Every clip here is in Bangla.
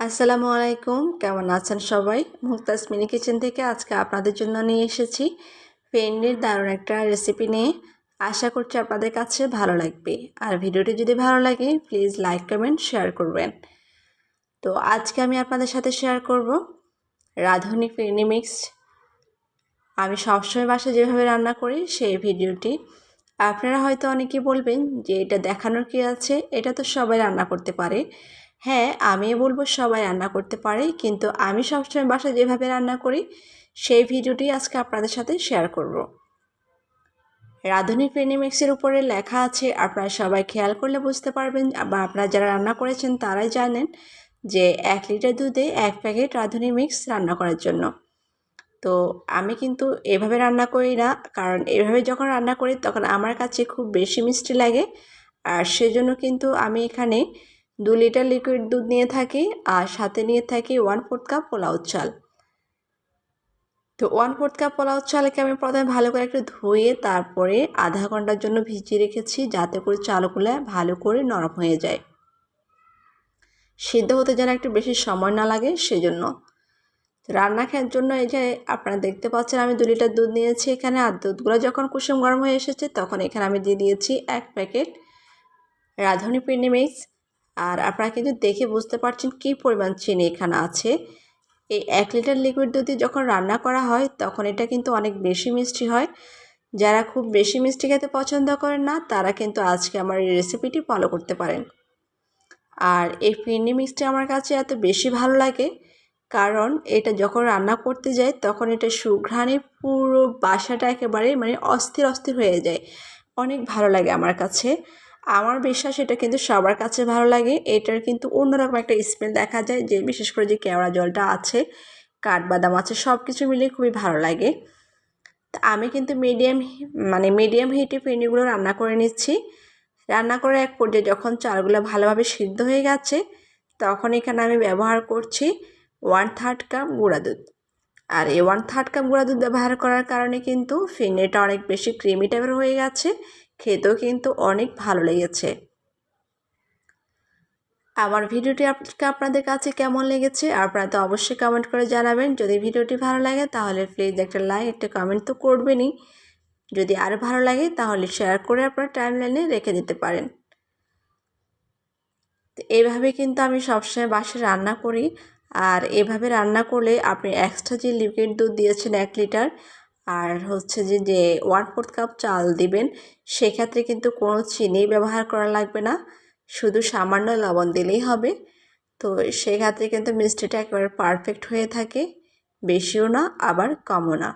আসসালামু আলাইকুম। কেমন আছেন সবাই? মুক্তাজ মিনি কিচেন থেকে আজকে আপনাদের জন্য নিয়ে এসেছি ফেন্ডির দারুণ একটা রেসিপি নিয়ে। আশা করছি আপনাদের কাছে ভালো লাগবে। আর ভিডিওটি যদি ভালো লাগে প্লিজ লাইক কমেন্ট শেয়ার করবেন। তো আজকে আমি আপনাদের সাথে শেয়ার করব রাঁধুনি ফিরনি মিক্স আমি সবসময় বাসায় যেভাবে রান্না করি, সেই ভিডিওটি। আপনারা হয়তো অনেকে বলবেন যে, এটা দেখানোর কি আছে? এটা তো সবাই রান্না করতে পারে। হ্যাঁ আমিও বলব সবাই রান্না করতে পারে, কিন্তু আমি সবসময় বাসায় যেভাবে রান্না করি, সেই ভিডিওটি আজকে আপনাদের সাথে শেয়ার করব। রাঁধুনি মিক্সের উপরে লেখা আছে, আপনারা সবাই খেয়াল করলে বুঝতে পারবেন, বা আপনারা যারা রান্না করেছেন তারাই জানেন যে এক লিটার দুধে এক প্যাকেট রাঁধুনি মিক্স রান্না করার জন্য তো আমি কিন্তু এভাবে রান্না করি না, কারণ এভাবে যখন রান্না করি তখন আমার কাছে খুব বেশি মিষ্টি লাগে, আর সেজন্য কিন্তু আমি এখানে দু লিটার লিকুইড দুধ নিয়ে থাকি আর সাথে নিয়ে থাকি ওয়ান ফোর্থ কাপ পোলাও চাল। তো ওয়ান ফোর্থ কাপ পোলাও চালকে আমি প্রথমে ভালো করে একটু ধুয়ে তারপরে আধা ঘণ্টার জন্য ভিজিয়ে রেখেছি যাতে করে চালগুলো ভালো করে নরম হয়ে যায়। সিদ্ধ হতে যেন একটু বেশি সময় না লাগে সেজন্য। রান্না খাওয়ার জন্য এই যে আপনারা দেখতে পাচ্ছেন আমি দু লিটার দুধ নিয়েছি এখানে আর দুধগুলো যখন কুসুম গরম হয়ে এসেছে তখন এখানে আমি দিয়ে দিয়েছি এক প্যাকেট রাঁধুনি পিন্ডি মিক্স আর আপনারা কিন্তু দেখে বুঝতে পারছেন কী পরিমাণ চিনি এখানে আছে। এই এক লিটার লিকুইড দুধে যখন রান্না করা হয়, তখন এটা কিন্তু অনেক বেশি মিষ্টি হয়। যারা খুব বেশি মিষ্টি খেতে পছন্দ করেন না, তারা কিন্তু আজকে আমার এই রেসিপিটি ফলো করতে পারেন। আর এই ফিরনি মিক্সটি আমার কাছে এত বেশি ভালো লাগে, কারণ এটা যখন রান্না করতে যাই, তখন এটা সুঘ্রাণে পুরো বাসাটা একেবারে মানে অস্থির অস্থির হয়ে যায়। অনেক ভালো লাগে আমার কাছে। আমার বিশ্বাস এটা কিন্তু সবার কাছে ভালো লাগে। এটার কিন্তু অন্যরকম একটা স্মেল দেখা যায় যে বিশেষ করে যে কেওড়া জলটা আছে, কাঠবাদাম আছে সব কিছু মিলিয়ে খুবই ভালো লাগে। আমি কিন্তু মিডিয়াম মানে মিডিয়াম হিটে ফেনিগুলো রান্না করে নিচ্ছি। রান্না করে এক পর্যায়ে যখন চালগুলো ভালোভাবে সিদ্ধ হয়ে গেছে, তখন এখানে আমি ব্যবহার করছি ওয়ান থার্ড কাপ গুঁড়া দুধ। আর এই ওয়ান থার্ড কাপ গুঁড়া দুধ ব্যবহার করার কারণে কিন্তু ফিনেটা অনেক বেশি ক্রিমি টাইপের হয়ে গেছে। খেতেও কিন্তু অনেক ভালো লেগেছে। আমার ভিডিওটি আজকে আপনাদের কাছে কেমন লেগেছে আপনারা তো অবশ্যই কমেন্ট করে জানাবেন। যদি ভিডিওটি ভালো লাগে তাহলে প্লিজ একটা লাইক একটা কমেন্ট তো করবেনই। যদি আরও ভালো লাগে তাহলে শেয়ার করে আপনার টাইম লাইনে রেখে দিতে পারেন। এইভাবে কিন্তু আমি সবসময় বাসে রান্না করি। আর এভাবে রান্না করলে আপনি এক্সট্রা যে লিকুইড দুধ দিয়েছেন এক লিটার আর হচ্ছে যে যে ওয়ান ফোর্থ কাপ চাল দিবেন, সেক্ষেত্রে কিন্তু কোনো চিনি ব্যবহার করা লাগবে না। শুধু সামান্য লবণ দিলেই হবে। তো সেক্ষেত্রে কিন্তু মিষ্টিটা একেবারে পারফেক্ট হয়ে থাকে। বেশিও না, আবার কমও না।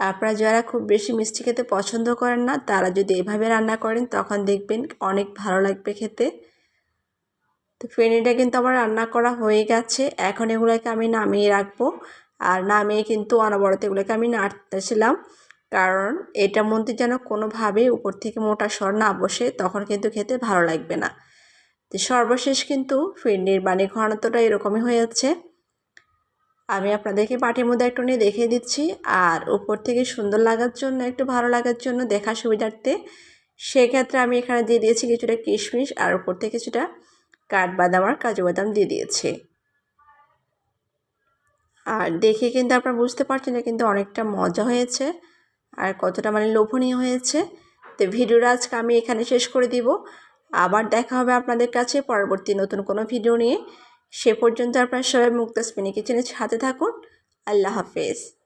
আপনারা যারা খুব বেশি মিষ্টি খেতে পছন্দ করেন না, তারা যদি এভাবে রান্না করেন, তখন দেখবেন অনেক ভালো লাগবে খেতে। তো ফেনিটা কিন্তু আমার রান্না করা হয়ে গেছে। এখন এগুলোকে আমি নামিয়ে রাখব। আর নামিয়ে কিন্তু অনবরত এগুলোকে আমি নাড়তেছিলাম। কারণ এটার মধ্যে যেন কোনোভাবে উপর থেকে মোটা স্বর না বসে, তখন কিন্তু খেতে ভালো লাগবে না। তো সর্বশেষ কিন্তু ফিরনির বানি ঘনত্বটা এরকমই হয়ে যাচ্ছে। আমি আপনাদেরকে পাটির মধ্যে একটু নিয়ে দেখিয়ে দিচ্ছি। আর উপর থেকে সুন্দর লাগার জন্য, একটু ভালো লাগার জন্য দেখা সুবিধার্থে, সেক্ষেত্রে আমি এখানে দিয়ে দিয়েছি কিছুটা কিশমিশ আর উপর থেকে কিছুটা কাঠবাদাম আর কাজু বাদাম দিয়ে দিয়েছি। আর দেখে কিন্তু আপনারা বুঝতে পারছেন না কিন্তু অনেকটা মজা হয়েছে আর কতটা মানে লোভনীয় হয়েছে। তো ভিডিওটা আজকে আমি এখানে শেষ করে দিব। আবার দেখা হবে আপনাদের কাছে পরবর্তী নতুন কোনো ভিডিও নিয়ে। সে পর্যন্ত আপনারা সবাই মুক্তা স্পিনি কিচেনের সাথে থাকুন। আল্লাহ হাফেজ।